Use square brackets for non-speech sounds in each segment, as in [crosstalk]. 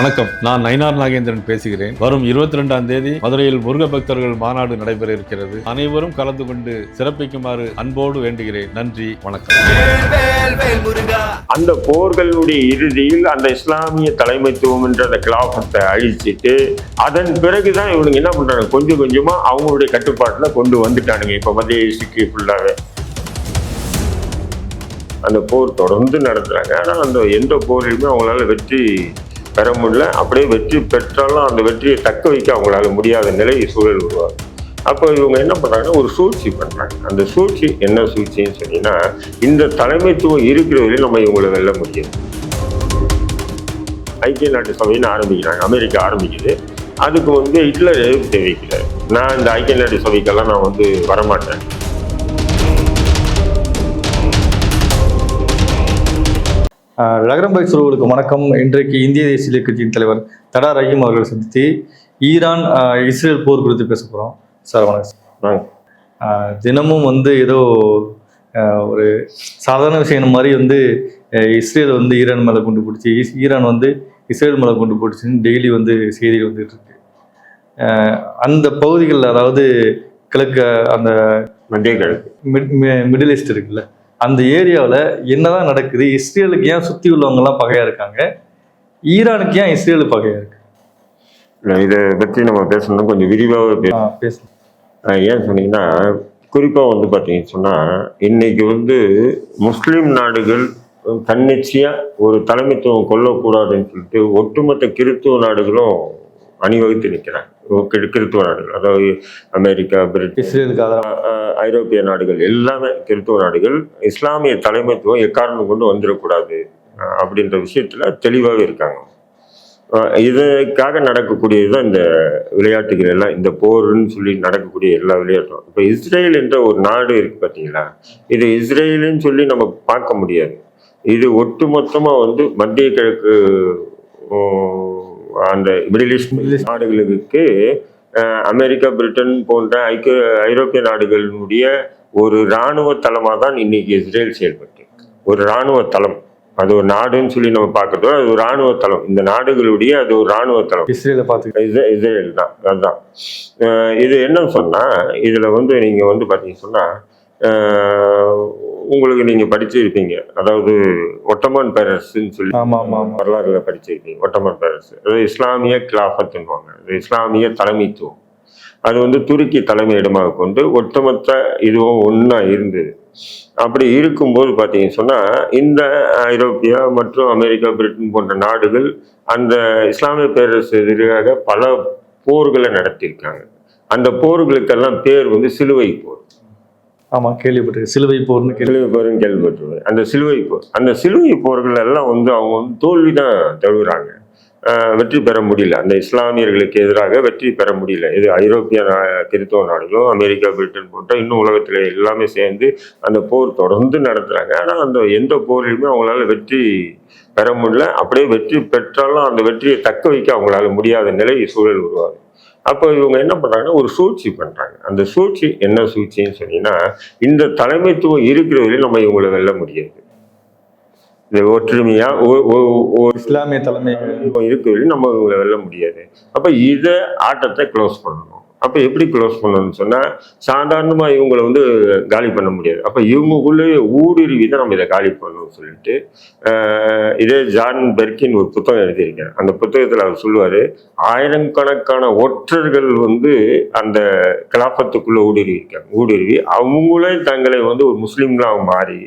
வணக்கம். நான் நயினார் நாகேந்திரன் பேசுகிறேன். வரும் இருபத்தி ரெண்டாம் தேதி மதுரையில் முருக பக்தர்கள் மாநாடு நடைபெற இருக்கிறது. அனைவரும் கலந்து கொண்டு சிறப்பிக்குமாறு அன்போடு வேண்டுகிறேன். நன்றி வணக்கம். அந்த போர்களுடைய இறுதியில் அந்த இஸ்லாமிய தலைமைத்துவம் என்ற அந்த கிலாபத்தை அழிச்சிட்டு அதன் பிறகுதான் இவனுங்க என்ன பண்றாங்க? கொஞ்சம் கொஞ்சமா அவங்களுடைய கட்டுப்பாட்டுல கொண்டு வந்துட்டானுங்க. இப்ப மத்திய சிக்கி ஃபுல்லாவே அந்த போர் தொடர்ந்து நடத்துறாங்க. ஆனால் அந்த எந்த போரிலுமே அவங்களால வெற்றி பெற முடியல. அப்படியே வெற்றி பெற்றாலும் அந்த வெற்றியை தக்க வைக்க அவங்களால முடியாத நிலை சூழல் உருவாகும் அப்போ இவங்க என்ன பண்ணுறாங்கன்னா ஒரு சூழ்ச்சி பண்ணுறாங்க அந்த சூழ்ச்சி என்ன சூழ்ச்சின்னு சொன்னீங்கன்னா இந்த தலைமைத்துவம் இருக்கிற வரையும் நம்ம இவங்களை வெல்ல முடியும் ஐக்கிய நாட்டு சபைன்னு ஆரம்பிக்கிறாங்க. அமெரிக்கா ஆரம்பிக்குது. அதுக்கு வந்து ஹிட்லர் எதிர்ப்பு தெரிவிக்கிறார் நான் இந்த ஐக்கிய நாட்டு சபைக்கெல்லாம் நான் வந்து வரமாட்டேன். ஆஹ் லகரம் பைக் உறவுகளுக்கு வணக்கம். இன்றைக்கு இந்திய தேசிய கட்சியின் தலைவர் தடா ரஹீம் அவர்களை சந்தித்து ஈரான் இஸ்ரேல் போர் குறித்து பேச போகிறோம் சார் வணக்கம். தினமும் வந்து ஏதோ ஒரு சாதாரண விஷயம் மாதிரி வந்து இஸ்ரேல் வந்து ஈரான் மேலே கொண்டு பிடிச்சி ஈரான் வந்து இஸ்ரேல் மேலே கொண்டு பிடிச்சின்னு டெய்லி வந்து செய்தி வந்துட்டு இருக்கு. அந்த பகுதிகளில் அதாவது கிழக்கு அந்த மத்திய கிழக்கு. மிட் மி- மிடில் ஈஸ்ட் இருக்குல்ல? அந்த ஏரியாவில் என்னதான் நடக்குது இஸ்ரேலுக்கு ஏன் சுற்றி உள்ளவங்கலாம் பகையாக இருக்காங்க? ஈரானுக்கு ஏன் இஸ்ரேலு பகையாக இருக்கு? இல்லை, இதை பற்றி நம்ம பேசணும் கொஞ்சம் விரிவாக பேச. ஆ, பேசலாம் ஆஹ் ஏன் சொன்னீங்கன்னா குறிப்பாக வந்து பார்த்தீங்கன்னு சொன்னால் இன்னைக்கு வந்து முஸ்லீம் நாடுகள் தன்னிச்சையாக ஒரு தலைமைத்துவம் கொள்ளக்கூடாதுன்னு சொல்லிட்டு ஒட்டுமொத்த கிறித்துவ நாடுகளும் அணிவகுத்து நிற்கிறாங்க கிறித்துவ நாடுகள் அதாவது அமெரிக்கா பிரிட்டன் இஸ்ரேலுக்கு ஆதரவு? ஆஹ் ஐரோப்பிய நாடுகள் எல்லாமே கிறித்துவ நாடுகள் இஸ்லாமிய தலைமைத்துவம் எக்காரணம் கொண்டு வந்துடக்கூடாது அப்படின்ற விஷயத்துல தெளிவாகவே இருக்காங்க. இதுக்காக நடக்கக்கூடியது தான் இந்த விளையாட்டுகள் எல்லாம் இந்த போர்னு சொல்லி நடக்கக்கூடிய எல்லா விளையாட்டும். இப்போ இஸ்ரேல் என்ற ஒரு நாடு இருக்கு பார்த்தீங்களா இது இஸ்ரேலுன்னு சொல்லி நம்ம பார்க்க முடியாது. இது ஒட்டுமொத்தமா வந்து மத்திய கிழக்கு அந்த மிடில் ஈஸ்ட். நாடுகளுக்கு அமெரிக்கா பிரிட்டன் போன்ற ஐக்கிய ஐரோப்பிய நாடுகளினுடைய ஒரு இராணுவ தளமாக தான் இன்னைக்கு இஸ்ரேல் செயல்பட்டு ஒரு இராணுவ தளம். அது ஒரு நாடுன்னு சொல்லி நம்ம பார்க்கறதோ அது ஒரு இராணுவ தளம். இந்த நாடுகளுடைய அது ஒரு இராணுவ தளம். இஸ்ரேலை இஸ்ரே- இஸ்ரேல் தான் அதுதான். இது என்னன்னு சொன்னா இதுல வந்து நீங்க வந்து பாத்தீங்க சொன்னா அஹ் உங்களுக்கு நீங்க படிச்சிருப்பீங்க. அதாவது ஒட்டமான் பேரரசுன்னு சொல்லி வரலாறுல படிச்சிருக்கீங்க ஒட்டமான் பேரரசு. அதாவது இஸ்லாமிய கிலாஃபத்துன்னுவாங்க அது இஸ்லாமிய தலைமைத்துவம். அது வந்து துருக்கி தலைமையிடமாக கொண்டு ஒட்டுமொத்த இதுவும் ஒன்றா இருந்தது அப்படி இருக்கும்போது பார்த்தீங்கன்னு சொன்னால் இந்த ஐரோப்பியா மற்றும் அமெரிக்கா பிரிட்டன் போன்ற நாடுகள் அந்த இஸ்லாமிய பேரரசு எதிராக பல போர்களை நடத்தியிருக்காங்க. அந்த போர்களுக்கெல்லாம் பேர் வந்து சிலுவை போர். ஆமாம் கேள்விப்பட்டிருக்கேன். சிலுவை போர்னு கேள்வி சிலுவை போர்னு கேள்விப்பட்டிருக்கேன். அந்த சிலுவை போர் அந்த சிலுவை போர்கள் எல்லாம் வந்து அவங்க வந்து தோல்வி தான் தழுவுறாங்க வெற்றி பெற முடியல. அந்த இஸ்லாமியர்களுக்கு எதிராக வெற்றி பெற முடியல. இது ஐரோப்பிய நா- கிறித்துவ நாடுகளும் அமெரிக்கா பிரிட்டன் போன்ற இன்னும் உலகத்தில் எல்லாமே சேர்ந்து அந்த போர் தொடர்ந்து நடத்துகிறாங்க ஆனால் அந்த எந்த போரிலுமே அவங்களால வெற்றி பெற முடியல. அப்படியே வெற்றி பெற்றாலும் அந்த வெற்றியை தக்க வைக்க அவங்களால முடியாத நிலை சூழல் உருவாகுது. அப்போ இவங்க என்ன பண்றாங்கன்னா ஒரு சூழ்ச்சி பண்றாங்க. அந்த சூழ்ச்சி என்ன சூழ்ச்சின்னு சொன்னீங்கன்னா இந்த தலைமைத்துவம் இருக்கிற வரையும் நம்ம இவங்களை வெல்ல முடியாது. இந்த ஒற்றுமையா இஸ்லாமிய தலைமை இருக்கிற வரையும் நம்ம இவங்களை வெல்ல முடியாது. அப்ப இதை ஆட்டத்தை க்ளோஸ் பண்ணணும். அப்போ எப்படி க்ளோஸ் பண்ணணும்னு சொன்னால் சாதாரணமாக இவங்களை வந்து காலி பண்ண முடியாது. அப்போ இவங்களுக்குள்ளேயே ஊடுருவி தான் நம்ம இதை காலி பண்ணணும்னு சொல்லிட்டு இதே ஜான் பெர்கின் ஒரு புத்தகம் எழுதியிருக்கேன் அந்த புத்தகத்தில் அவர் சொல்லுவார் ஆயிரக்கணக்கான ஒற்றர்கள் வந்து அந்த கிலாபத்துக்குள்ள ஊடுருவி இருக்காங்க. ஊடுருவி அவங்களே தங்களை வந்து ஒரு முஸ்லீம்களாக மாறி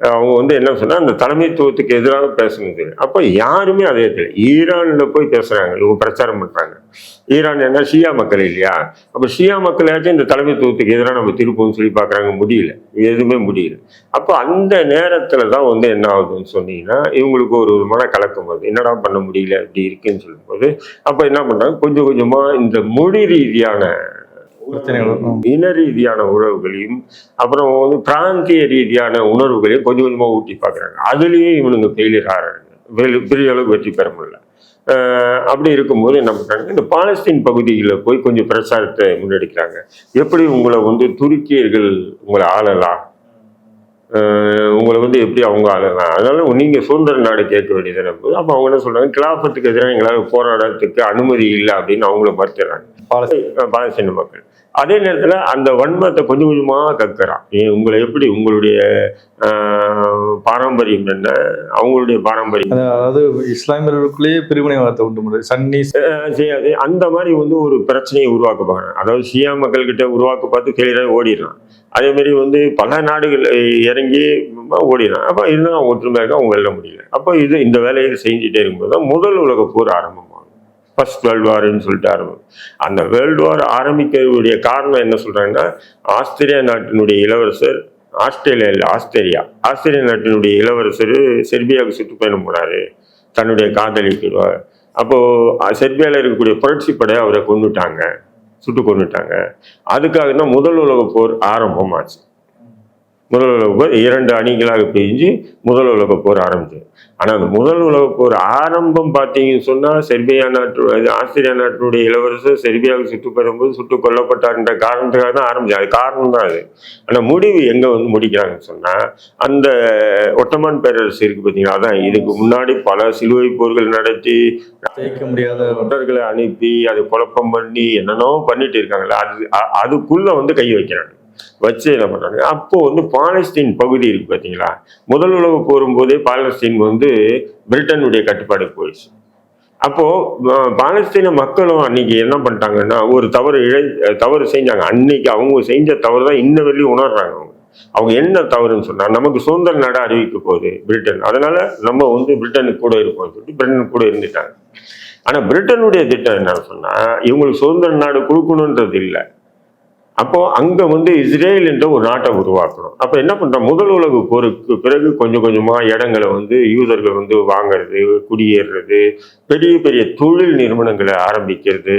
அவங்க வந்து என்ன சொன்னால் அந்த தலைமைத்துவத்துக்கு எதிராக பேசணும் அப்போ யாருமே அதே தெரியல ஈரானில் போய் பேசுகிறாங்க இவங்க பிரச்சாரம் பண்ணுறாங்க ஈரான் என்ன ஷியா மக்கள் இல்லையா? அப்போ ஷியா மக்களாச்சும் இந்த தலைமைத்துவத்துக்கு எதிராக நம்ம திருப்போம்னு சொல்லி பார்க்குறாங்க முடியல. எதுவுமே முடியல. அப்போ அந்த நேரத்தில் தான் வந்து என்ன ஆகுதுன்னு சொன்னீங்கன்னா இவங்களுக்கு ஒரு விதமான கலக்கம் வருது. என்னடா பண்ண முடியல? அப்படி இருக்குன்னு சொல்லும்போது அப்போ என்ன பண்ணுறாங்க கொஞ்சம் கொஞ்சமாக இந்த மொழி ரீதியான இன ரீதியான உறவுகளையும் அப்புறம் வந்து பிராந்திய ரீதியான உணர்வுகளையும் கொஞ்சம் கொஞ்சமா ஊட்டி பார்க்குறாங்க. அதுலேயும் இவனுங்க ஃபெயிலியர் ஆகிறாங்க பெரிய அளவுக்கு வெற்றி பெற முடியல. அப்படி இருக்கும்போது என்ன பண்றாங்க இந்த பாலஸ்தீன் பகுதிகளில் போய் கொஞ்சம் பிரச்சாரத்தை முன்னெடுக்கிறாங்க. எப்படி உங்களை வந்து துருக்கியர்கள் உங்களை ஆளலாம் உங்களை வந்து எப்படி அவங்க ஆளலாம் அதனால நீங்க சுதந்திர நாடு கேட்க வேண்டியது போது அப்போ அவங்க என்ன சொல்றாங்க கிலாபத்துக்கு எதிராக எங்களால் போராடத்துக்கு அனுமதி இல்லை அப்படின்னு அவங்கள மறுத்துறாங்க. பாலஸ்தீன். பாலஸ்தீன மக்கள். அதே நேரத்துல அந்த வன்மத்தை கொஞ்சம் கொஞ்சமா கக்குறான். ஏ, உங்களை எப்படி உங்களுடைய பாரம்பரியம் என்ன? அவங்களுடைய பாரம்பரியம். அது- அதாவது இஸ்லாமியர்களுக்குள்ளேயே பிரிவினைவாதத்தை உண்டு பண்ணுறது சன்னி செய்யாது அந்த மாதிரி வந்து ஒரு பிரச்சனையை உருவாக்க பார்க்கறான் அதாவது ஷியா மக்கள்கிட்ட உருவாக்க பார்த்து கிளியராக ஓடிடுறான். அதே மாதிரி வந்து பல நாடுகள் இறங்கி ஓடிடுறான். அப்போ இருந்தால் ஒற்றுமையாக அவங்க வெல்ல முடியல. அப்போ இது இந்த வேலையை செஞ்சுட்டே இருக்கும்போது தான் முதல் உலக போர் ஆரம்பமாகும் ஃபர்ஸ்ட் வேர்ல்டு வார்னு சொல்லிட்டு ஆரம்பம். அந்த வேர்ல்டு வார் ஆரம்பிக்கிறதுடைய காரணம் என்ன சொல்கிறாங்கன்னா ஆஸ்திரியா நாட்டினுடைய இளவரசர் ஆஸ்திரேலியா இல்லை ஆஸ்திரேலியா. ஆஸ்திரேலியா நாட்டினுடைய இளவரசர் செர்பியாவுக்கு சுற்றுப்பயணம் போனார். தன்னுடைய காதலிக்கு அப்போது செர்பியாவில் இருக்கக்கூடிய புரட்சி படையை அவரை கொண்டுட்டாங்க சுட்டு கொண்டுட்டாங்க அதுக்காக தான் முதல் உலக போர் ஆரம்பமாச்சு. முதல் உலக போர் இரண்டு அணிகளாக பிரிஞ்சு முதல் உலக போர் ஆரம்பிச்சது. ஆனா அந்த முதல் உலக போர் ஆரம்பம் பார்த்தீங்கன்னு சொன்னா செர்பியா நாட்டு ஆஸ்திரியா நாட்டினுடைய இளவரசர் செர்பியாவுக்கு சுட்டு பெறும்போது சுட்டு கொல்லப்பட்டார்ன்ற காரணத்துக்காக தான் ஆரம்பிச்சு. அது காரணம் தான் அது. ஆனா முடிவு எங்க வந்து முடிக்கிறாங்கன்னு சொன்னா அந்த ஒட்டமான் பேரரசு இருக்கு பார்த்தீங்களா? அதான் இதுக்கு முன்னாடி பல சிலுவை போர்கள் நடத்தி ஜெயிக்க முடியாத தொண்டர்களை அனுப்பி அது குழப்பம் பண்ணி என்னென்னோ பண்ணிட்டு இருக்காங்களே அது அதுக்குள்ள வந்து கை வைக்கிறாங்க. வச்சு என்ன பண்ணுறாங்க அப்போ வந்து பாலஸ்தீன் பகுதி இருக்கு பார்த்தீங்களா முதல் உலக போரும்போதே பாலஸ்தீன் வந்து பிரிட்டனுடைய கட்டுப்பாடு போயிடுச்சு. அப்போ பாலஸ்தீன மக்களும் அன்னைக்கு என்ன பண்ணிட்டாங்கன்னா ஒரு தவறு இழை தவறு செஞ்சாங்க. அன்னைக்கு அவங்க செஞ்ச தவறு தான் இன்ன வரையும் உணர்றாங்க அவங்க. அவங்க என்ன தவறுன்னு சொன்னா நமக்கு சுதந்திர நாடாக அறிவிக்க போகுது பிரிட்டன். அதனால நம்ம வந்து பிரிட்டனுக்கு கூட இருப்போம்னு சொல்லிட்டு பிரிட்டன் கூட இருந்துட்டாங்க. ஆனா பிரிட்டனுடைய திட்டம் என்னன்னு சொன்னா இவங்களுக்கு சுதந்திர நாடு கொடுக்கணுன்றது இல்லை. அப்போ அங்கே வந்து இஸ்ரேல் என்ற ஒரு நாட்டை உருவாக்கணும். அப்போ என்ன பண்ணுறோம் முதல் உலக போருக்கு பிறகு கொஞ்சம் கொஞ்சமாக இடங்களை வந்து யூதர்கள் வந்து வாங்குறது குடியேறுறது பெரிய பெரிய தொழில் நிறுவனங்களை ஆரம்பிக்கிறது.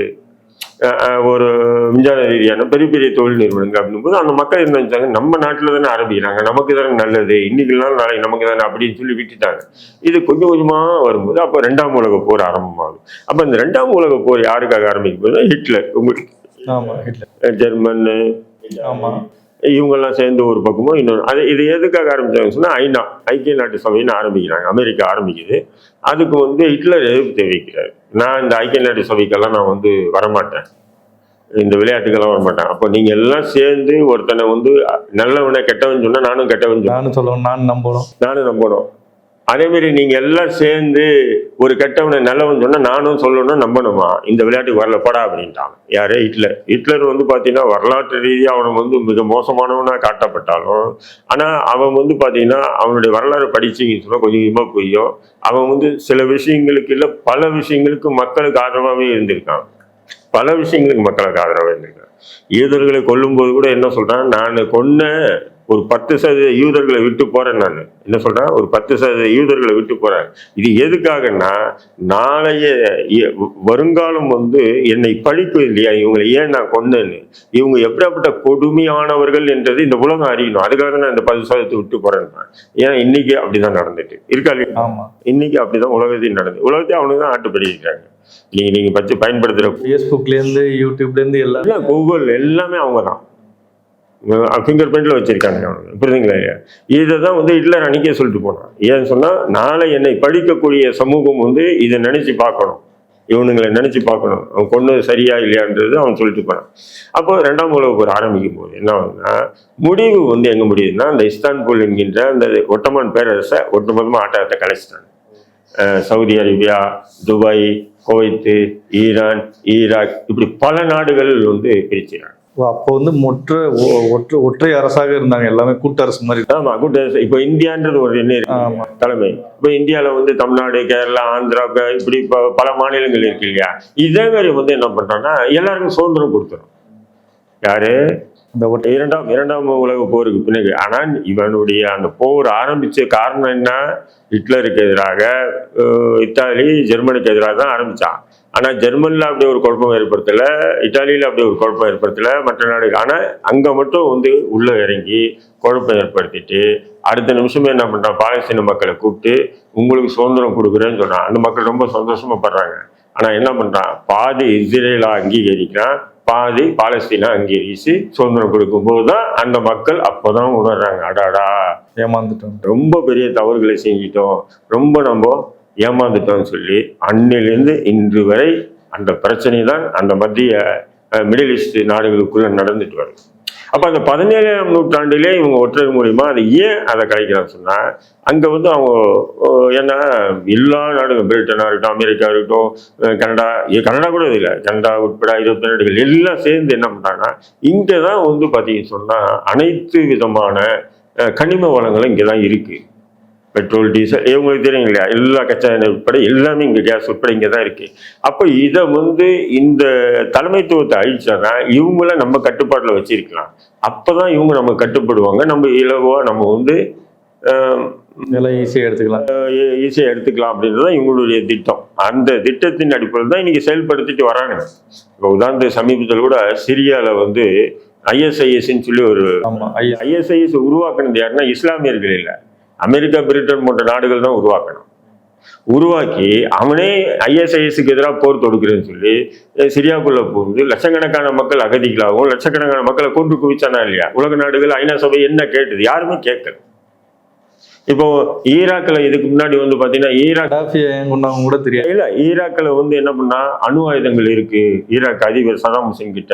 ஒரு விஞ்ஞான ரீதியான பெரிய பெரிய தொழில் நிறுவனங்கள் அப்படிங்கும்போது அந்த மக்கள் என்ன நினைச்சாங்க? நம்ம நாட்டில் தானே ஆரம்பிக்கிறாங்க. நமக்கு தானே நல்லது. இன்னைக்குலாம் நாளைக்கு நமக்கு தானே அப்படின்னு சொல்லி விட்டுட்டாங்க. இது கொஞ்சம் கொஞ்சமாக வரும்போது அப்போ ரெண்டாம் உலக போர் ஆரம்பமாகும் அப்போ இந்த ரெண்டாம் உலக போர் யாருக்காக ஆரம்பிக்கும் போது ஹிட்லர். உங்களுக்கு ஆமா ஹிட்லர் ஜெர்மன் ஆமா. இவங்கெல்லாம் சேர்ந்து ஒரு பக்கமும் இன்னொன்று அது இது எதுக்காக ஆரம்பிச்சாங்கன்னு சொன்னா ஐநா ஐக்கிய நாட்டு சபைன்னு ஆரம்பிக்கிறாங்க. அமெரிக்கா ஆரம்பிக்குது. அதுக்கு வந்து ஹிட்லர் எதிர்ப்பு தெரிவிக்கிறார். நான் இந்த ஐக்கிய நாட்டு சபைக்கெல்லாம் நான் வந்து வரமாட்டேன். இந்த விளையாட்டுக்கெல்லாம் வரமாட்டேன். அப்போ நீங்க எல்லாம் சேர்ந்து ஒருத்தனை வந்து நல்லவனை கெட்டவன் சொன்னா நானும் கெட்டவன் நானும் சொல்லணும் நான் நம்பணும். நானும் நம்பணும். அதேமாரி நீங்கள் நீங்க எல்லாம் சேர்ந்து ஒரு கெட்டவனை நல்லவன் சொன்னா நானும் சொல்லணும் நம்பணுமா? இந்த விளையாட்டுக்கு வரல போடா அப்படின்ட்டான் யாரு? ஹிட்லர். ஹிட்லர் வந்து பாத்தீங்கன்னா வரலாற்று ரீதியாக அவன் வந்து மிக மோசமானவனா காட்டப்பட்டாலும் ஆனா அவன் வந்து பாத்தீங்கன்னா அவனுடைய வரலாறு படிச்சீங்கன்னு சொன்னா கொஞ்சம் கொஞ்சமா புரியும். அவன் வந்து சில விஷயங்களுக்கு இல்ல பல விஷயங்களுக்கு மக்களுக்கு ஆதரவாகவே இருந்திருக்கான். பல விஷயங்களுக்கு மக்களுக்கு ஆதரவாக இருந்திருக்கான். யூதர்களை கொல்லும்போது கூட என்ன சொல்றான்? நான் கொன்ன ஒரு பத்து சதவீத யூதர்களை விட்டு போறேன் நான். என்ன சொல்றேன்? ஒரு பத்து சதவீத யூதர்களை விட்டு போறேன். இது எதுக்காகன்னா நாளைய வருங்காலம் வந்து என்னை பழிக்கும் இல்லையா? இவங்களை ஏன் நான் கொன்னேன்னு. இவங்க எப்படிப்பட்ட கொடுமையானவர்கள் என்றது இந்த உலகம் அறியணும். அதுக்காக தான் நான் இந்த பத்து சதவீதத்தை விட்டு போறேன் ஏன்னா இன்னைக்கு அப்படிதான் நடந்துட்டு. இருக்கா இன்னைக்கு அப்படிதான் உலகத்தையும் நடந்து உலகத்தையும் அவனுக்கு தான் ஆட்டுப்படி இருக்காங்க நீங்க நீங்க பச்சு பயன்படுத்துற ஃபேஸ்புக்ல இருந்து யூடியூப்ல இருந்து எல்லாம் கூகுள் எல்லாமே அவங்க தான் ஃபிங்கர் பிரிண்டில் வச்சுருக்காங்க அவனுங்க. புரியுதுங்களா இதை தான் வந்து ஹிட்லர் அன்னைக்கே சொல்லிட்டு போனான். ஏன்னு சொன்னால் நாளை என்னை படிக்கக்கூடிய சமூகம் வந்து இதை நினச்சி பார்க்கணும். இவனுங்களை நினச்சி பார்க்கணும். அவன் கொண்டு சரியா இல்லையான்றது அவன் சொல்லிட்டு போனான். அப்போ ரெண்டாம் உலக போர் ஆரம்பிக்கும் போது என்ன ஆகுதுன்னா முடிவு வந்து எங்கே முடியுதுன்னா அந்த இஸ்தான்புல் என்கின்ற அந்த ஒட்டமான் பேரரசை ஒட்டுமொத்தமாக ஆட்டத்தை கலைச்சிட்டாங்க. Saudi Arabia Dubai Kuwait Iran Iraq இப்படி பல நாடுகள் வந்து பிரிச்சுறாங்க அப்போ வந்து மொற்ற ஒற்றை ஒற்றை அரசாக இருந்தாங்க. எல்லாமே கூட்டரசு மாதிரி. ஆமா குட் இப்போ இந்தியான்றது ஒரு என்ன தலைமை. இப்போ இந்தியாவில் வந்து தமிழ்நாடு கேரளா ஆந்திரா இப்படி பல மாநிலங்கள் இருக்கு இல்லையா? இதே மாதிரி வந்து என்ன பண்றாங்கன்னா எல்லாருக்கும் சுதந்திரம் கொடுத்துரும். யாரு? இந்த இரண்டாம் இரண்டாம் உலக போருக்கு பிறகு ஆனால் இவனுடைய அந்த போர் ஆரம்பிச்ச காரணம் என்ன? ஹிட்லருக்கு எதிராக இத்தாலி ஜெர்மனிக்கு எதிராக தான் ஆரம்பிச்சான். ஆனா ஜெர்மன்ல அப்படி ஒரு குழப்பம் ஏற்படுத்தல இத்தாலியில அப்படி ஒரு குழப்பம் ஏற்படுத்தல மற்ற நாடு ஆனா அங்க மட்டும் வந்து உள்ள இறங்கி குழப்பம் ஏற்படுத்திட்டு அடுத்த நிமிஷமே என்ன பண்றான் பாலஸ்தீன மக்களை கூப்பிட்டு உங்களுக்கு சுதந்திரம் கொடுக்குறேன்னு சொன்னான் அந்த மக்கள் ரொம்ப சந்தோஷமா படுறாங்க. ஆனா என்ன பண்றான் பாதி இஸ்ரேலா அங்கீகரிக்கிறான் பாதி பாலஸ்தீனா அங்கீகரிச்சு சுதந்திரம் கொடுக்கும்போது தான் அந்த மக்கள் அப்போதான் உணர்றாங்க. அடாடா. ஏமாந்துட்டோம். ரொம்ப பெரிய தவறுகளை செஞ்சிட்டோம். ரொம்ப நம்ம ஏமாந்துட்டோம்னு சொல்லி அன்னிலிருந்து இன்று வரை அந்த பிரச்சனை தான் அந்த மத்திய மிடில் ஈஸ்ட் நாடுகளுக்குள்ள நடந்துட்டு வருது. அப்ப அந்த பதினேழாம் நூற்றாண்டிலே இவங்க ஒற்றர் மூலியமா? அதை ஏன் அதை கிடைக்கிறான்னு சொன்னா அங்க வந்து அவங்க என்ன ஏன்னா எல்லா நாடுகள் பிரிட்டனா இருக்கட்டும் அமெரிக்கா இருக்கட்டும் கனடா ஏ, கனடா கூட இல்லை. கனடா உட்பட இருபத்தி நாடுகள் எல்லாம் சேர்ந்து என்ன பண்றாங்கன்னா இங்கே தான் வந்து பார்த்தீங்கன்னு சொன்னா அனைத்து விதமான கனிம வளங்களும் இங்கே தான் இருக்கு. பெட்ரோல் டீசல் இவங்களுக்கு தெரியும் இல்லையா? எல்லா கச்சா எண்ணெய் உட்பட எல்லாமே இங்கே கேஸ் உட்பட இங்கே தான் இருக்கு. அப்போ இதை வந்து இந்த தலைமைத்துவத்தை அழிச்சாதான் இவங்கள நம்ம கட்டுப்பாட்டில் வச்சிருக்கலாம். அப்பதான் இவங்க நம்ம கட்டுப்படுவாங்க. நம்ம இலவா நம்ம வந்து இதெல்லாம் ஈஸியாக எடுத்துக்கலாம். ஈஸியாக எடுத்துக்கலாம் அப்படின்றது தான் இவங்களுடைய திட்டம். அந்த திட்டத்தின் அடிப்படையில் தான் இன்னைக்கு செயல்படுத்திட்டு வராங்க. இப்போ உதாரணத்துக்கு சமீபத்தில் கூட சிரியாவில் வந்து ஐஎஸ்ஐஎஸ்ன்னு சொல்லி ஒரு ஐஎஸ்ஐஎஸ் உருவாக்குனது யாருன்னா இஸ்லாமியர்கள் இல்லை. அமெரிக்கா பிரிட்டன் போன்ற நாடுகள் தான் உருவாக்கணும். உருவாக்கி அவனே ஐஎஸ்ஐஎஸ்க்கு எதிராக போர் தொடுக்கிறேன்னு சொல்லி அஹ் சிரியாக்குள்ள புகுந்து லட்சக்கணக்கான மக்கள் அகதிகளாகவும் லட்சக்கணக்கான மக்களை கொண்டு குவிச்சானா இல்லையா? உலக நாடுகள் ஐநா சபை என்ன கேட்டது? யாருமே கேட்கல. இப்போ ஈராக்ல இதுக்கு முன்னாடி வந்து பாத்தீங்கன்னா ஈராக் கூட தெரியாது. இல்ல ஈராக்ல வந்து என்ன பண்ணா அணு ஆயுதங்கள் இருக்கு. ஈராக் அதிபர் சதாம் ஹுசேன் கிட்ட.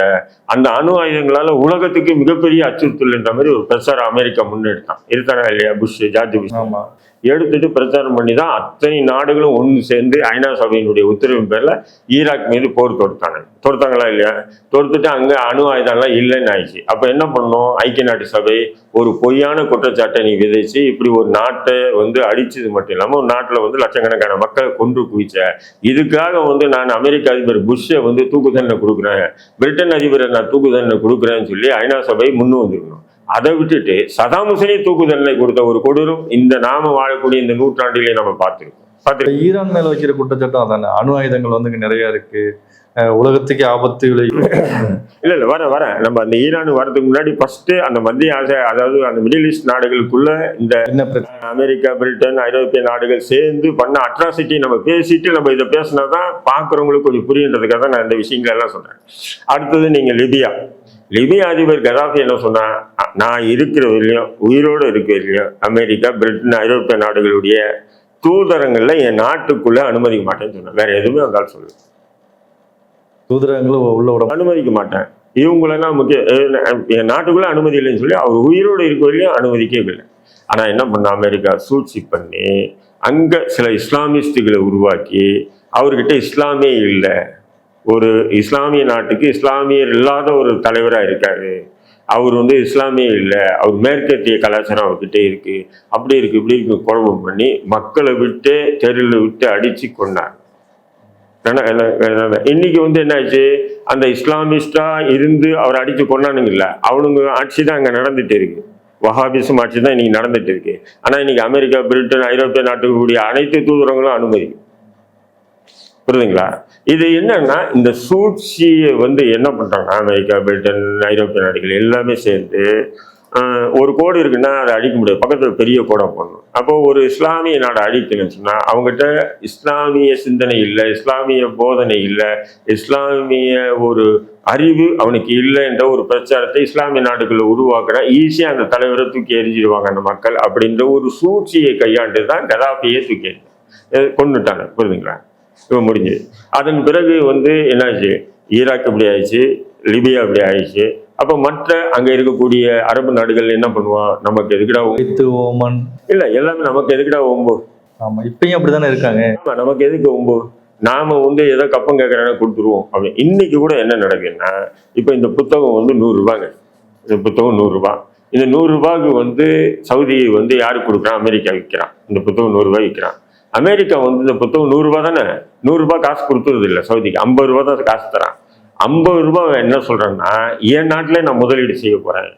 அந்த அணு ஆயுதங்களால உலகத்துக்கு மிகப்பெரிய அச்சுறுத்தல் என்ற மாதிரி ஒரு பிரச்சாரம் அமெரிக்கா முன்னெடுத்தான். இருக்கானா இல்லையா புஷ் ஜார்ஜ் புஷ். ஆமா. எடுத்துட்டு பிரச்சாரம் பண்ணி தான் அத்தனை நாடுகளும் ஒன்று சேர்ந்து ஐநா சபையினுடைய உத்தரவின் பேரில் ஈராக் மீது போர் தொடுத்தாங்க. தொடுத்தாங்களா இல்லையா? தொடுத்துட்டு அங்கே அணு ஆயுதம்லாம் இல்லைன்னு ஆயிடுச்சு. அப்போ என்ன பண்ணோம் ஐக்கிய நாட்டு சபை ஒரு பொய்யான குற்றச்சாட்டை நீ விதைச்சு இப்படி ஒரு நாட்டை வந்து அடித்தது மட்டும் இல்லாமல் ஒரு நாட்டில் வந்து லட்சக்கணக்கான மக்களை கொன்று குவிச்ச இதுக்காக வந்து நான் அமெரிக்க அதிபர் புஷ்ஷை வந்து தூக்கு தண்டனை கொடுக்குறேன். பிரிட்டன் அதிபரை நான் தூக்கு தண்டனை கொடுக்குறேன்னு சொல்லி ஐநா சபை முன்னு வந்துருக்கணும். அதை விட்டுட்டு சதாம் ஹுசேனே தூக்கு தண்டனை கொடுத்த ஒரு கொடூரம் இந்த நாம வாழக்கூடிய இந்த நூற்றாண்டிலே நம்ம பார்த்திருக்கோம். பார்த்திருக்கோம். ஈரான் மேல வைக்கிற குற்றச்சாட்டம் அதானே? அணு ஆயுதங்கள் வந்து நிறைய இருக்கு. உலகத்துக்கே ஆபத்து விளைவிக்கும் [coughs] இல்ல இல்ல வரேன் வரேன் நம்ம அந்த ஈரான் வரதுக்கு முன்னாடி ஃபர்ஸ்ட் அந்த மத்திய ஆசியா அதாவது அந்த மிடில் ஈஸ்ட் நாடுகளுக்குள்ள இந்த என்ன அமெரிக்கா பிரிட்டன் ஐரோப்பிய நாடுகள் சேர்ந்து பண்ண அட்ராசிட்டி நம்ம பேசிட்டு நம்ம இதை பேசினா தான் பார்க்குறவங்களுக்கு கொஞ்சம் புரியுன்றதுக்காக தான் நான் இந்த விஷயங்கள் எல்லாம் சொல்றேன். அடுத்தது நீங்க லிபியா. லிபியா அதிபர் கதாஃபி என்ன சொன்னா அ- நான் இருக்கிற வரையிலும் உயிரோடு இருக்க வரையிலும் அமெரிக்கா பிரிட்டன் ஐரோப்பிய நாடுகளுடைய தூதரங்கள்ல என் நாட்டுக்குள்ள அனுமதிக்க மாட்டேன்னு சொன்னேன். வேற எதுவுமே ஆள் சொல்லு தூதரங்களும் உள்ள விட அனுமதிக்க மாட்டேன். இவங்களெல்லாம் முக்கிய என் நாட்டுக்குள்ள அனுமதி இல்லைன்னு சொல்லி அவர் உயிரோடு இருக்க வரையும் அனுமதிக்கவே இல்லை. ஆனா என்ன பண்ண அமெரிக்கா சூழ்ச்சி பண்ணி அங்க சில இஸ்லாமிஸ்டுகளை உருவாக்கி அவர்கிட்ட இஸ்லாமே இல்லை. ஒரு இஸ்லாமிய நாட்டுக்கு இஸ்லாமியர் இல்லாத ஒரு தலைவராக இருக்காரு. அவர் வந்து இஸ்லாமிய இல்லை. அவர் மேற்கத்திய கலாச்சாரம் அவர்கிட்ட இருக்கு. அப்படி இருக்கு இப்படி இருக்கு குழப்பம் பண்ணி மக்களை விட்டு தெருவில் விட்டு அடிச்சு கொண்டார் என்ன- என்ன- இன்னைக்கு வந்து என்னாச்சு? அந்த இஸ்லாமிஸ்டா இருந்து அவர் அடிச்சு கொண்டானுங்கல்ல அவனுங்க ஆட்சி தான் அங்கே நடந்துட்டு இருக்கு. வஹாபிசம் ஆட்சி தான் இன்னைக்கு நடந்துட்டு இருக்கு. ஆனால் இன்னைக்கு அமெரிக்கா பிரிட்டன் ஐரோப்பிய நாட்டுகளுடைய அனைத்து தூதரங்களும் அனுமதி. புரியுதுங்களா? இது என்னன்னா இந்த சூழ்ச்சியை வந்து என்ன பண்றாங்க? அமெரிக்கா பிரிட்டன் ஐரோப்பிய நாடுகள் எல்லாமே சேர்ந்து ஒரு கோடு இருக்குன்னா அதை அழிக்க முடியாது. பக்கத்தில் பெரிய கோடை போடணும். அப்போ ஒரு இஸ்லாமிய நாடு அழிக்கணும்னு சொன்னா அவங்ககிட்ட இஸ்லாமிய சிந்தனை இல்லை இஸ்லாமிய போதனை இல்லை இஸ்லாமிய ஒரு அறிவு அவனுக்கு இல்லை என்ற ஒரு பிரச்சாரத்தை இஸ்லாமிய நாடுகளை உருவாக்குற ஈஸியா அந்த தலைவரை தூக்கி எரிஞ்சிடுவாங்க அந்த மக்கள் அப்படின்ற ஒரு சூழ்ச்சியை கையாண்டு தான் கதாபியை தூக்கி கொண்டுட்டாங்க. புரியுதுங்களா? இப்போ முடிஞ்சது அதன் பிறகு வந்து என்னாச்சு? ஈராக் இப்படி ஆயிடுச்சு லிபியா இப்படி ஆயிடுச்சு. அப்போ மற்ற அங்க இருக்கக்கூடிய அரபு நாடுகள் என்ன பண்ணுவான்? நமக்கு எதுக்குடா? Kuwait Oman. இல்ல எல்லாமே நமக்கு எதுக்குடா ஒம்பு ஆமா இப்பயும் அப்படிதானே இருக்காங்க? ஆமா நமக்கு எதுக்கு ஒம்பு நாம வந்து ஏதோ கப்பம் கேட்கறாங்க கொடுத்துருவோம். அப்படி இன்னைக்கு கூட என்ன நடக்குதுன்னா இப்போ இந்த புத்தகம் வந்து நூறு ரூபாங்க. இந்த புத்தகம் நூறு ரூபாய் இந்த நூறு ரூபாய்க்கு வந்து சவுதி வந்து யாருக்கு கொடுக்குறான்? அமெரிக்கா விற்கிறான் இந்த புத்தகம் நூறு ரூபாய் விற்கிறான் அமெரிக்கா வந்து இந்த புத்தகம் நூறு ரூபாய் தானே? நூறு ரூபாய் காசு கொடுத்துறது இல்லை சவுதிக்கு ஐம்பது ரூபாய் தான் காசு தரான். ஐம்பது அவன் என்ன சொல்றான்னா என் நாட்டிலே நான் முதலீடு செய்ய போறேன்.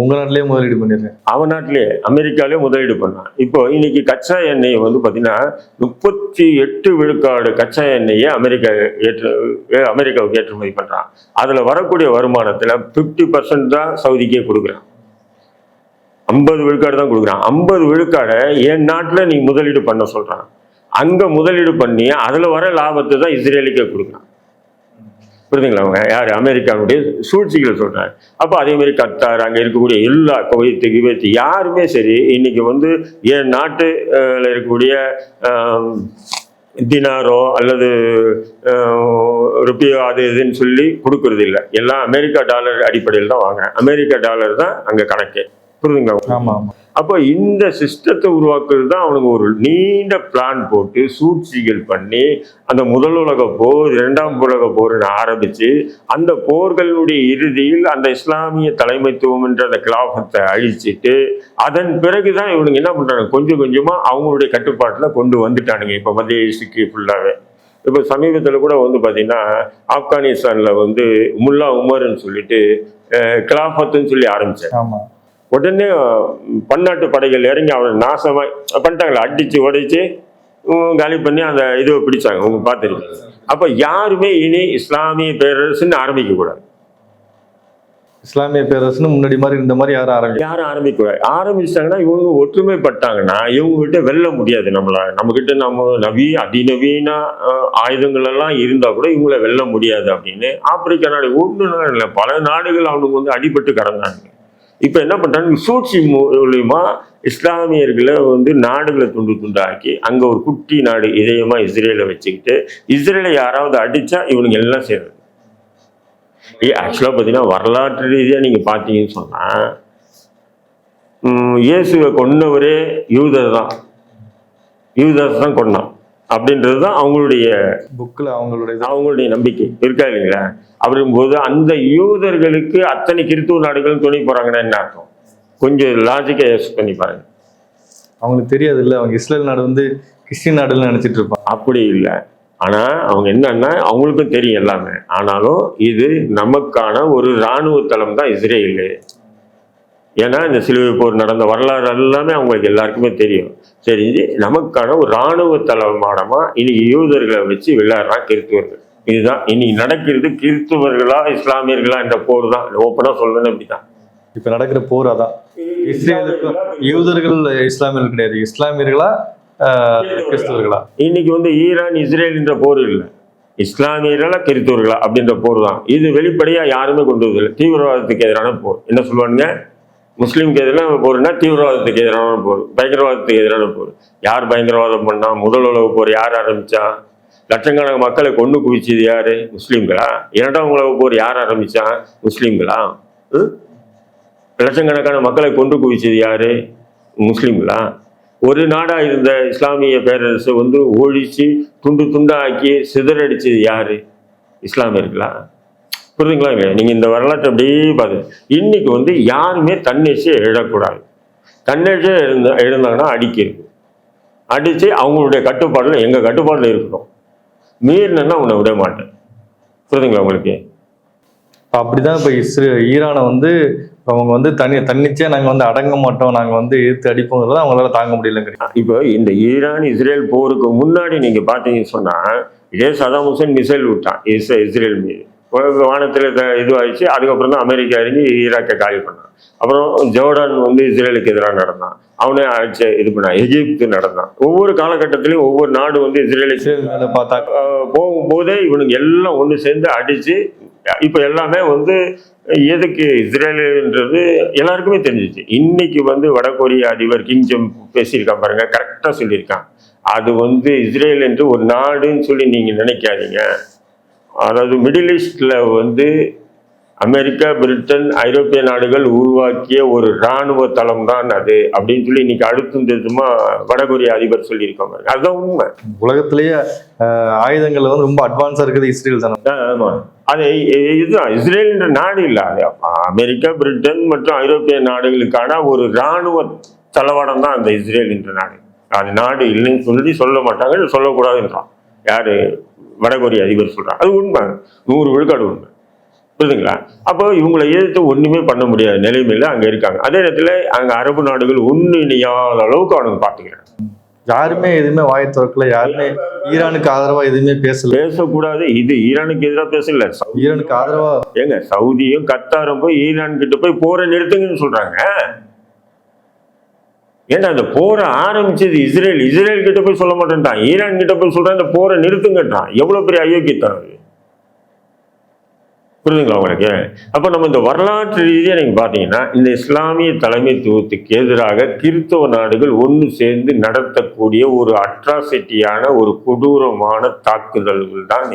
உங்க நாட்டிலேயே முதலீடு பண்ணிடுறேன். அவன் நாட்டிலே அமெரிக்காலே முதலீடு பண்ணான். இப்போ இன்னைக்கு கச்சா எண்ணெய் வந்து பார்த்தீங்கன்னா முப்பத்தி எட்டு விழுக்காடு கச்சா எண்ணெயை அமெரிக்கா ஏற்று அமெரிக்காவுக்கு ஏற்றுமதி பண்றான். அதுல வரக்கூடிய வருமானத்துல பிப்டி பர்சன்ட் தான் சவுதிக்கே கொடுக்குறான். ஐம்பது விழுக்காடு தான் கொடுக்குறான். ஐம்பது விழுக்காடை என் நாட்டில் நீ முதலீடு பண்ண சொல்றான். அங்கே முதலீடு பண்ணி அதில் வர லாபத்தை தான் இஸ்ரேலுக்கே கொடுக்குறான். புரியுதுங்களா அவங்க? யார்? அமெரிக்காவுடைய சூழ்ச்சிகளை சொல்கிறாங்க அப்போ அதேமாரி கத்தார் அங்கே இருக்கக்கூடிய எல்லா குவைத்து குவைத்து யாருமே சரி இன்றைக்கி வந்து என் நாட்டில் இருக்கக்கூடிய தினாரோ அல்லது ருப்பியோ அது இதுன்னு சொல்லி கொடுக்கறது இல்லை. எல்லாம் அமெரிக்கா டாலர் அடிப்படையில் தான் வாங்குறேன் அமெரிக்கா டாலர் தான் அங்கே கணக்கு. புரியுதுங்களா? ஆமாம் ஆமாம் அப்போ இந்த சிஸ்டத்தை உருவாக்குறது தான் அவனுங்க ஒரு நீண்ட பிளான் போட்டு சூழ்ச்சிகள் பண்ணி அந்த முதல் உலக போர் இரண்டாம் உலக போர்னு ஆரம்பித்து அந்த போர்களுடைய இறுதியில் அந்த இஸ்லாமிய தலைமைத்துவம் என்ற அந்த கிலாபத்தை அழிச்சிட்டு அதன் பிறகு தான் இவனுங்க என்ன பண்ணுறாங்க கொஞ்சம் கொஞ்சமாக அவங்களுடைய கட்டுப்பாட்டில் கொண்டு வந்துட்டானுங்க. இப்போ மத்திய ஈஸ்டுக்கு ஃபுல்லாகவே இப்போ சமீபத்தில் கூட வந்து பார்த்தீங்கன்னா ஆப்கானிஸ்தானில் வந்து முல்லா உமர்னு சொல்லிட்டு அஹ், கிலாஃபத்துன்னு சொல்லி ஆரம்பிச்சார். ஆமாம் உடனே பன்னாட்டு படைகள் இறங்கி அவனை நாசமா பண்ணிட்டாங்களே அடிச்சு உடைச்சு காலி பண்ணி அந்த இதுவை பிடிச்சாங்க. உங்க பார்த்துருக்கீங்க. அப்ப யாருமே இனி இஸ்லாமிய பேரரசுன்னு ஆரம்பிக்க கூடாது. இஸ்லாமிய பேரரசுன்னு முன்னாடி மாதிரி இந்த மாதிரி யாரும் ஆரம்பிக்க யாரும் ஆரம்பிக்க கூடாது ஆரம்பிச்சிட்டாங்கன்னா இவங்க ஒற்றுமைப்பட்டாங்கன்னா இவங்க கிட்ட வெல்ல முடியாது நம்மள. நம்ம கிட்ட நம்ம நவீ அதிநவீன ஆயுதங்கள் எல்லாம் இருந்தா கூட இவங்கள வெல்ல முடியாது அப்படின்னு ஆப்பிரிக்கா நாடு ஒன்று நாடு இல்லை பல நாடுகள் அவனுக்கு வந்து அடிபட்டு கிடந்தாங்க. இப்போ என்ன பண்ணுறாங்க சூழ்ச்சி மூலியமா இஸ்லாமியர்களை வந்து நாடுகளை துண்டு துண்டாக்கி அங்கே ஒரு குட்டி நாடு இதயமாக இஸ்ரேலை வச்சுக்கிட்டு இஸ்ரேலை யாராவது அடித்தா இவனுங்க எல்லாம் சேர்றது ஆக்சுவலாக பார்த்தீங்கன்னா வரலாற்று ரீதியாக நீங்கள் பார்த்தீங்கன்னு சொன்னால் இயேசுவை கொன்னவரே யூதர் தான் யூதர்ஸ் தான் கொன்னான். அப்படின்றது தான் அவங்களுடைய புக்ல அவங்களுடைய அவங்களுடைய நம்பிக்கை. இருக்கா இல்லைங்களா? அப்படிங்கும்போது அந்த யூதர்களுக்கு அத்தனை கிறித்துவ நாடுகளும் துணை போறாங்கன்னா என்ன அர்த்தம்? கொஞ்சம் லாஜிக்கை யோசிச்சு பண்ணி பாருங்க. அவங்களுக்கு தெரியாது இல்ல அவங்க இஸ்ரேல் நாடு வந்து கிறிஸ்டின் நாடுன்னு நினைச்சிட்டு இருப்பாங்க. அப்படி இல்லை. ஆனா அவங்க என்னன்னா அவங்களுக்கும் தெரியும் எல்லாமே. ஆனாலும் இது நமக்கான ஒரு இராணுவ தளம் தான் இஸ்ரேலு. ஏன்னா இந்த சிலுவை போர் நடந்த வரலாறு எல்லாமே அவங்களுக்கு எல்லாருக்குமே தெரியும். தெரிஞ்சு நமக்கான ஒரு இராணுவ தளமானமா இன்னைக்கு யூதர்களை வச்சு விளையாடுறான் கிறிஸ்துவர்கள். இதுதான் இன்னைக்கு நடக்கிறது கிறிஸ்துவர்களா இஸ்லாமியர்களா என்ற போர் தான். ஓப்பனா சொல்லணும் அப்படிதான் இப்ப நடக்கிற போர் அதான். இஸ்ரேலுக்கும் யூதர்கள் இஸ்லாமியர்கள் கிடையாது. இஸ்லாமியர்களா கிறிஸ்தவர்களா? இன்னைக்கு வந்து ஈரான் இஸ்ரேல் என்ற போர் இல்லை. இஸ்லாமியர்களா கிறிஸ்தவர்களா அப்படின்ற போர் தான். இது வெளிப்படையா யாருமே கொண்டு வரதில்லை. தீவிரவாதத்துக்கு எதிரான போர். என்ன சொல்லுவானுங்க? முஸ்லீம்க்கு எதிரான போர்னா தீவிரவாதத்துக்கு எதிரான போர் பயங்கரவாதத்துக்கு எதிரான போர். யார் பயங்கரவாதம் பண்ணா முதல் உலக போர் யார் ஆரம்பிச்சா? லட்சக்கணக்கான மக்களை கொண்டு குவிச்சது யாரு? முஸ்லீம்களா? இரண்டாம் உலக போர் யார் ஆரம்பிச்சா? முஸ்லீம்களா? ம்? லட்சக்கணக்கான மக்களை கொண்டு குவிச்சது யாரு? முஸ்லீம்களா? ஒரு நாடா இருந்த இஸ்லாமிய பேரரசை வந்து ஒழிச்சு துண்டு துண்டாக்கி சிதறடிச்சது யாரு? இஸ்லாமியர்களா? புரியுதுங்களா இல்லையா? நீங்க இந்த வரலாற்றை அப்படியே பார்த்து இன்னைக்கு வந்து யாருமே தன்னேசியை எழுதக்கூடாது. தன்னேசியை எழுந்த எழுந்தாங்கன்னா அடிக்கிறது அடிச்சு அவங்களுடைய கட்டுப்பாடுல எங்க கட்டுப்பாடுல இருக்கணும். மீறினா உன்னை விட மாட்டேன். புரியுதுங்களா உங்களுக்கு? இப்ப அப்படிதான் இப்ப இஸ்ரே ஈரானை வந்து அவங்க வந்து தனி தன்னிச்சையா நாங்க வந்து அடங்க மாட்டோம் நாங்க வந்து எதிர்த்து அடிப்போங்கிறத அவங்களால தாங்க முடியலங்கிறீங்க இப்போ இந்த ஈரான் இஸ்ரேல் போருக்கு முன்னாடி நீங்க பாத்தீங்கன்னு சொன்னா இதே சதாம் ஹுசேன் மிசைல் விட்டான் இஸ் இஸ்ரேல் மீது. வானத்தில் இதுவாயிடுச்சு. அதுக்கப்புறம் தான் அமெரிக்கா இறங்கி ஈராக்கை காலி பண்ணான். அப்புறம் ஜோர்டான் வந்து இஸ்ரேலுக்கு எதிராக நடந்தான். அவனே அழைச்ச இது பண்ணான். எகிப்து நடந்தான். ஒவ்வொரு காலகட்டத்திலையும் ஒவ்வொரு நாடு வந்து இஸ்ரேலுக்கு பார்த்தா போகும்போதே இவனுங்க எல்லாம் ஒன்று சேர்ந்து அடிச்சு இப்போ எல்லாமே வந்து எதுக்கு இஸ்ரேலுன்றது எல்லாருக்குமே தெரிஞ்சிச்சு. இன்னைக்கு வந்து வடகொரிய அதிபர் கிம் ஜம் பேசியிருக்கான் பாருங்க. கரெக்டாக சொல்லியிருக்கான். அது வந்து இஸ்ரேல் என்று ஒரு நாடுன்னு சொல்லி நீங்கள் நினைக்காதீங்க. அதாவது மிடில் ஈஸ்டில் வந்து அமெரிக்கா பிரிட்டன் ஐரோப்பிய நாடுகள் உருவாக்கிய ஒரு இராணுவ தளம் தான் அது அப்படின்னு சொல்லி இன்னைக்கு அடுத்தும் வடகொரிய அதிபர் சொல்லியிருக்கான் பாருங்க. அதுதான் உண்மை. உலகத்திலேயே ஆஹ், ஆயுதங்கள்ல வந்து ரொம்ப அட்வான்ஸா இருக்குது இஸ்ரேல் தானே. ஆமா. அது இதுதான். இஸ்ரேல் என்ற நாடு இல்லை அது. அமெரிக்கா பிரிட்டன் மற்றும் ஐரோப்பிய நாடுகளுக்கான ஒரு இராணுவ தளவாடம் தான் அந்த இஸ்ரேல் என்ற நாடு. அது நாடு இல்லைன்னு சொல்லி சொல்ல மாட்டாங்க சொல்லக்கூடாதுன்றான். யாரு? வடகொரிய அதிபர் சொல்றான் அது உண்மை. நூறு விழுக்காடு உண்மை. புரியுதுங்களா? அப்போ இவங்களை எதிர்த்து ஒண்ணுமே பண்ண முடியாத நிலைமையில அங்க இருக்காங்க. அதே நேரத்துல அங்க அரபு நாடுகள் ஒண்ணு இணையாத அளவுக்கு அவனுங்க பாத்துக்கிறாங்க யாருமே எதுவுமே வாயை திறக்கல. யாருமே ஈரானுக்கு ஆதரவா எதுவுமே பேசல. பேசக்கூடாது. இது ஈரானுக்கு எதிராக பேசல. ஈரானுக்கு ஆதரவா? ஏங்க சவுதியும் கத்தாரும் போய் ஈரான் கிட்ட போய் போரை நிறுத்துங்கன்னு சொல்றாங்க. ஏன்னா அந்த போரை ஆரம்பிச்சது இஸ்ரேல்? இஸ்ரேல் கிட்ட போய் சொல்ல மாட்டேன்ட்டான். ஈரான் கிட்ட போய் சொல்றான் இந்த போரை நிறுத்துங்கட்டான் எவ்வளவு பெரிய அயோக்கியத்தான் அது? புரியுதுங்களா உங்களுக்கு? அப்போ நம்ம இந்த வரலாற்று ரீதியாக நீங்கள் பார்த்தீங்கன்னா இந்த இஸ்லாமிய தலைமைத்துவத்துக்கு எதிராக கிறிஸ்தவ நாடுகள் ஒன்று சேர்ந்து நடத்தக்கூடிய ஒரு அட்ராசிட்டியான ஒரு கொடூரமான தாக்குதல்கள் தான்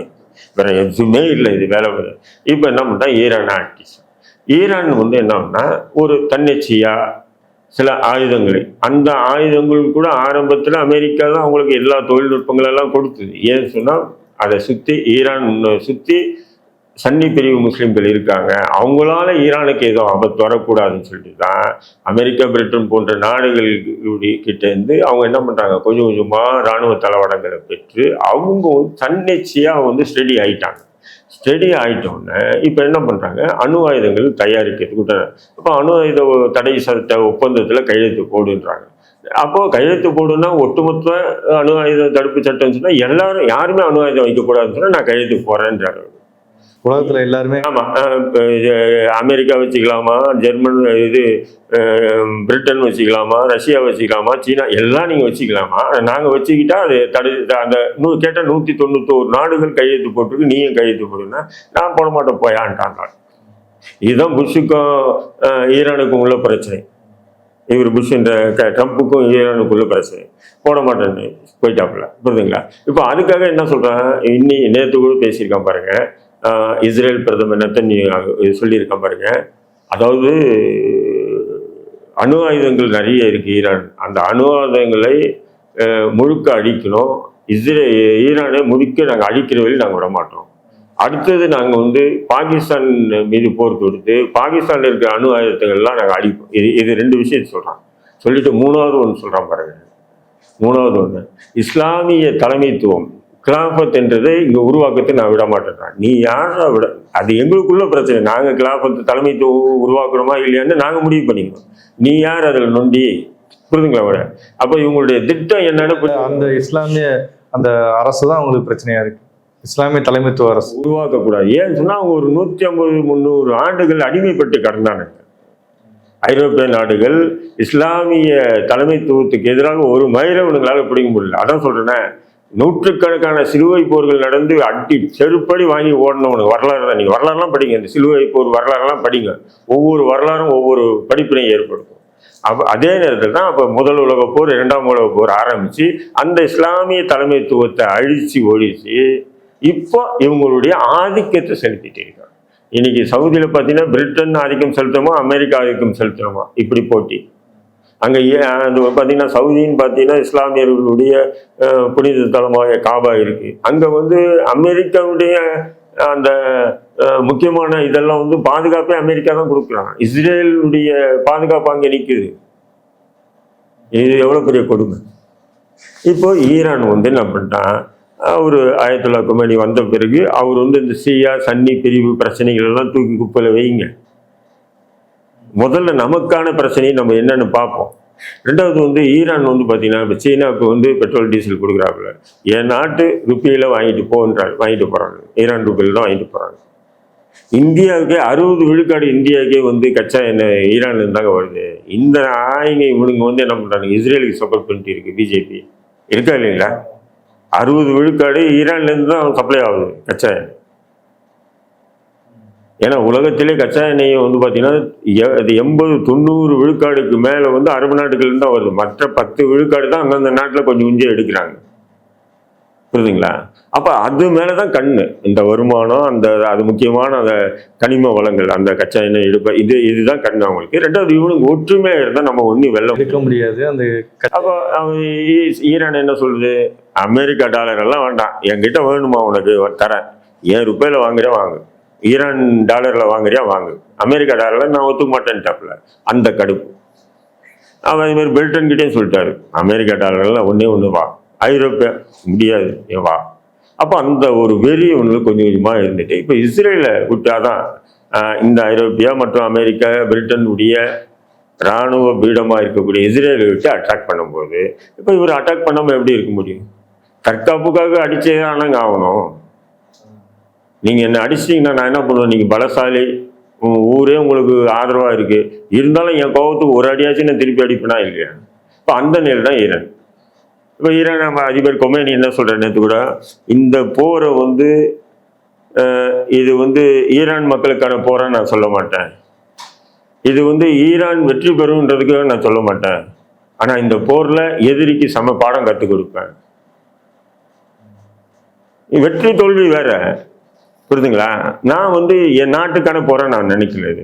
வேற எதுவுமே இல்லை இது வேலை வேலை இப்போ என்ன பண்ணா ஈரான் ஆக்டிஸ் ஈரான் வந்து என்னன்னா ஒரு தன்னிச்சையா சில ஆயுதங்களை. அந்த ஆயுதங்கள் கூட ஆரம்பத்தில் அமெரிக்கா தான் அவங்களுக்கு எல்லா தொழில்நுட்பங்களெல்லாம் கொடுத்தது. ஏன்னு சொன்னால் அதை சுற்றி ஈரான் சுற்றி சன்னி பிரிவு முஸ்லீம்கள் இருக்காங்க. அவங்களால ஈரானுக்கு ஏதோ ஆபத்து வரக்கூடாதுன்னு சொல்லிட்டு தான் அமெரிக்கா பிரிட்டன் போன்ற நாடுகளுடைய கிட்டேருந்து அவங்க என்ன பண்ணுறாங்க கொஞ்சம் கொஞ்சமாக ராணுவ தளவாடங்களை பெற்று அவங்க வந்து வந்து ஸ்டெடி ஆயிட்டாங்க. ஸ்டெடி ஆயிட்டோன்னே இப்போ என்ன பண்ணுறாங்க அணு ஆயுதங்கள் தயாரிக்கிறதுக்கு இப்போ அணு ஆயுத தடை சட்ட ஒப்பந்தத்தில் கையெழுத்து போடுன்றாங்க. அப்போது கையெழுத்து போடுன்னா ஒட்டுமொத்த அணு ஆயுத தடுப்பு சட்டம்னு சொன்னால் எல்லாரும் யாருமே அணு ஆயுதம் வைக்கக்கூடாதுன்னு சொன்னால் நான் கையெழுத்து போகிறேன்றாங்க உலகத்துல எல்லாருமே ஆமா இது அமெரிக்கா வச்சுக்கலாமா ஜெர்மன் இது பிரிட்டன் வச்சுக்கலாமா ரஷ்யா வச்சுக்கலாமா சீனா எல்லாம் நீங்க வச்சுக்கலாமா? நாங்க வச்சுக்கிட்டா அது தடு அந்த நூ கேட்டா நூத்தி தொண்ணூத்தோரு நாடுகள் கையெழுத்து போட்டுருக்கு நீயும் கையெழுத்து போடுன்னா நான் போட மாட்டேன் போயான்ட்டான் இதுதான் புஷுக்கும் ஈரானுக்கும் உள்ள பிரச்சனை. இவர் புஷ்ன்ற இந்த ட்ரம்ப்புக்கும் ஈரானுக்குள்ள பிரச்சனை. போட மாட்டேன்னு போயிட்டாப்புல. புரியுதுங்களா? இப்போ அதுக்காக என்ன சொல்றேன் இன்னி நேற்று கூட பேசியிருக்கான் பாருங்க. இஸ்ரேல் பிரதமர் நத்தன் சொல்லியிருக்கேன் பாருங்க. அதாவது அணு ஆயுதங்கள் நிறைய இருக்கு ஈரான். அந்த அணு ஆயுதங்களை முழுக்க அழிக்கணும். இஸ்ரே ஈரானை முழுக்க நாங்கள் அழிக்கிற வழி நாங்கள் விடமாட்டோம் அடுத்தது நாங்கள் வந்து பாகிஸ்தான் மீது போர் தொடுத்து பாகிஸ்தானில் இருக்கிற அணு ஆயுதங்கள்லாம் நாங்கள் அழிப்போம். இது இது ரெண்டு விஷயத்தை சொல்கிறான் சொல்லிட்டு மூணாவது ஒன்று சொல்கிறான் பாருங்க. மூணாவது ஒன்று இஸ்லாமிய தலைமைத்துவம் கிலாஃபத் என்றதை இங்கே உருவாக்கத்தை நான் விட மாட்டேன். நீ யாரா விட? அது எங்களுக்குள்ள பிரச்சனை. நாங்கள் கிலாஃபத் தலைமைத்துவம் உருவாக்குறோமா இல்லையான்னு நாங்கள் முடிவு பண்ணிக்கணும். நீ யார் அதில் நொண்டி? புரிதுங்களா விட அப்போ இவங்களுடைய திட்டம் என்னன்னு அந்த இஸ்லாமிய அந்த அரசு தான் அவங்களுக்கு பிரச்சனையா இருக்கு. இஸ்லாமிய தலைமைத்துவ அரசு. உருவாக்கக்கூடாது. ஏன்னு சொன்னால் அவங்க ஒரு நூற்றி ஐம்பது முந்நூறு ஆண்டுகள் அடிமைப்பட்டு கடந்தானுங்க ஐரோப்பிய நாடுகள் இஸ்லாமிய தலைமைத்துவத்துக்கு எதிராக ஒரு மயிரை இவனுங்களால பிடிக்க முடியல. அதான் சொல்றேனே. நூற்றுக்கணக்கான சிலுவை போர்கள் நடந்து அட்டி செருப்படி வாங்கி ஓடினவனுக்கு வரலாறு தான். நீங்கள் வரலாறுலாம் படிங்க. இந்த சிலுவை போர் வரலாறுலாம் படிங்க. ஒவ்வொரு வரலாறும் ஒவ்வொரு படிப்பினையும் ஏற்படுத்தும். அப்போ அதே நேரத்தில் தான் அப்போ முதல் உலக போர் இரண்டாம் உலக போர் ஆரம்பித்து அந்த இஸ்லாமிய தலைமைத்துவத்தை அழித்து ஒழித்து இப்போ இவங்களுடைய ஆதிக்கத்தை செலுத்திட்டு இருக்காங்க இன்னைக்கு சவுதியில் பார்த்தீங்கன்னா பிரிட்டன் ஆதிக்கம் செலுத்தணுமா அமெரிக்கா ஆதிக்கம் செலுத்தணுமா இப்படி போட்டி. அங்கே அது பார்த்தீங்கன்னா சவுதின்னு பார்த்தீங்கன்னா இஸ்லாமியர்களுடைய புனித தலமாக காபா இருக்குது அங்கே வந்து அமெரிக்காவுடைய அந்த முக்கியமான இதெல்லாம் வந்து பாதுகாப்பே அமெரிக்கா தான் கொடுக்குறாங்க. இஸ்ரேலுடைய பாதுகாப்பு அங்கே நிற்குது இது எவ்வளோ பெரிய கொடுமை? இப்போ ஈரான் வந்து என்ன பண்ணிட்டான் அவர் ஆயிரத்தி தொள்ளாயிரத்தி வந்த பிறகு அவர் வந்து இந்த சியா சன்னி பிரிவு பிரச்சனைகள் எல்லாம் தூக்கி குப்பையில் வைங்க. முதல்ல நமக்கான பிரச்சனையை நம்ம என்னன்னு பார்ப்போம். ரெண்டாவது வந்து ஈரான் வந்து பார்த்தீங்கன்னா இப்போ சீனாவுக்கு வந்து பெட்ரோல் டீசல் கொடுக்குறாப்புல. என் நாட்டு ருப்பியில் வாங்கிட்டு போன்றாங்க வாங்கிட்டு போகிறாங்க ஈரான் ருப்பியில் தான் வாங்கிட்டு போகிறாங்க இந்தியாவுக்கே அறுபது விழுக்காடு இந்தியாவுக்கே வந்து கச்சா எண்ணெய் ஈரான்ல இருந்தாங்க வருது. இந்த ஆயிங்க இவனுங்க வந்து என்ன பண்ணுறாங்க இஸ்ரேலுக்கு சப்போர்ட் பண்ணிட்டு இருக்கு பிஜேபி இருக்கா இல்லைங்களா? அறுபது விழுக்காடு ஈரான்லேருந்து தான் சப்ளை ஆகுது கச்சா எண்ணெய். ஏன்னா உலகத்திலே கச்சா எண்ணெய் வந்து பார்த்தீங்கன்னா அது எண்பது தொண்ணூறு விழுக்காடுக்கு மேலே வந்து அரபு நாட்டுகள்ல தான் வருது. மற்ற பத்து விழுக்காடு தான் அந்தந்த நாட்டில் கொஞ்சம் கொஞ்சம் எடுக்கிறாங்க. புரியுதுங்களா? அப்போ அது மேலே தான் கண்ணு. இந்த வருமானம் அந்த அது முக்கியமான அந்த கனிம வளங்கள் அந்த கச்சா எண்ணெய் எடுப்ப இது இதுதான் கண்ணு அவங்களுக்கு. ரெண்டாவது இவனுக்கு ஒற்றுமையாக இருந்தால் நம்ம ஒன்றும் வெல்ல எடுக்க முடியாது. அந்த அப்போ ஈரான் என்ன சொல்லுது? அமெரிக்கா டாலர் எல்லாம் வேண்டாம். என்கிட்ட வேணுமா உனக்கு? தரேன். ஏன் ரூபாயில வாங்குறியா வாங்கு. ஈரான் டாலரில் வாங்குறியா? வாங்கு. அமெரிக்கா டாலரில் நான் ஒத்துக்க மாட்டேன்ட்டாப்புல. அந்த கடுப்பு. அவன் அதே மாதிரி பிரிட்டன்கிட்டே சொல்லிட்டாரு. அமெரிக்கா டாலர்லாம் ஒன்றே ஒன்று வா. ஐரோப்பியா முடியாது. ஏன் வா. அப்போ அந்த ஒரு வெறி ஒன்று கொஞ்சம் கொஞ்சமாக இருந்துட்டு இப்போ இஸ்ரேலை விட்டாதான் தான் இந்த ஐரோப்பியா மற்றும் அமெரிக்கா பிரிட்டனுடைய இராணுவ பீடமாக இருக்கக்கூடிய இஸ்ரேலை விட்டு அட்டாக் பண்ணும்போது இப்போ இவர் அட்டாக் பண்ணாமல் எப்படி இருக்க முடியும்? தற்காப்புக்காக அடிச்சே தானங்க ஆகணும். நீங்கள் என்னை அடிச்சிட்டிங்கன்னா நான் என்ன பண்ணுவேன்? நீங்கள் பலசாலி. ஊரே உங்களுக்கு ஆதரவாக இருக்குது இருந்தாலும் என் கோபத்துக்கு ஒரு அடியாச்சும் நான் திருப்பி அடிப்பேனா இல்லையா? இப்போ அந்த நிலை தான் ஈரான். இப்போ ஈரான் நம்ம அதிபர் கொமேனி என்ன சொல்கிற நேற்று கூட? இந்த போரை வந்து இது வந்து ஈரான் மக்களுக்கான போரா நான் சொல்ல மாட்டேன். இது வந்து ஈரான் வெற்றி பெறும்ன்றதுக்கு நான் சொல்ல மாட்டேன். ஆனால் இந்த போரில் எதிரிக்கு சம பாடம் கற்றுக் கொடுப்பேன். வெற்றி தோல்வி வேற. புரியுதுங்களா? நான் வந்து என் நாட்டுக்கான போரா நான் நினைக்கல இது.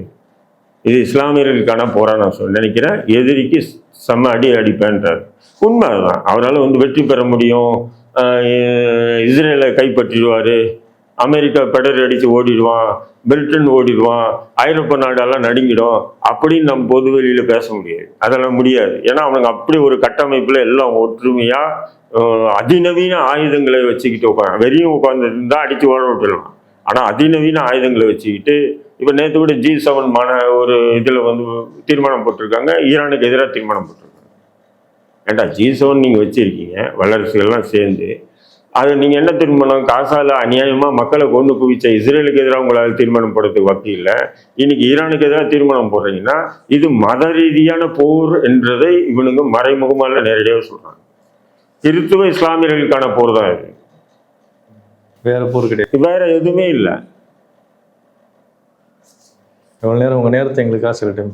இது இஸ்லாமியர்களுக்கான போரா நான் சொல் நினைக்கிறேன். எதிரிக்கு செம்ம அடி அடிப்பேன்றார். உண்மை அதுதான். அவரால் வந்து வெற்றி பெற முடியும். இஸ்ரேலை கைப்பற்றிடுவார். அமெரிக்கா பெடர் அடித்து ஓடிடுவான். பிரிட்டன் ஓடிடுவான். ஐரோப்பா நாடெல்லாம் நடுங்கிடும். அப்படின்னு நம்ம பொது வெளியில் பேச முடியாது. அதெல்லாம் முடியாது. ஏன்னா அவனுங்க அப்படி ஒரு கட்டமைப்பில் எல்லாம் ஒற்றுமையாக அதிநவீன ஆயுதங்களை வச்சுக்கிட்டு உட்காந்து வெறியும் உட்காந்துருந்தா அடித்து ஓட விட்டுடலாம். ஆனால் அதிநவீன ஆயுதங்களை வச்சுக்கிட்டு இப்போ நேற்று கூட ஜி செவன் மான ஒரு இதில் வந்து தீர்மானம் போட்டிருக்காங்க. ஈரானுக்கு எதிராக தீர்மானம் போட்டிருக்காங்க. ஏண்டா ஜி செவன் நீங்கள் வச்சுருக்கீங்க வல்லரசுகள்லாம் சேர்ந்து. அது நீங்கள் என்ன தீர்மானம்? காசால அநியாயமாக மக்களை கொண்டு குவிச்ச இஸ்ரேலுக்கு எதிராக உங்களால் தீர்மானம் போடுறதுக்கு வக்கி இல்லை. இன்னைக்கு ஈரானுக்கு எதிராக தீர்மானம் போடுறீங்கன்னா இது மத ரீதியான போர் என்றதை இவனுங்க மறைமுகமாக நேரடியாக சொல்கிறாங்க கிறித்துவ இஸ்லாமியர்களுக்கான போர் தான் இது. வேற போர் கிடையாது. வேற எதுவுமே இல்லை. எவ்வளோ நேரம் உங்கள் நேரத்தை எங்களுக்காக சில டைம்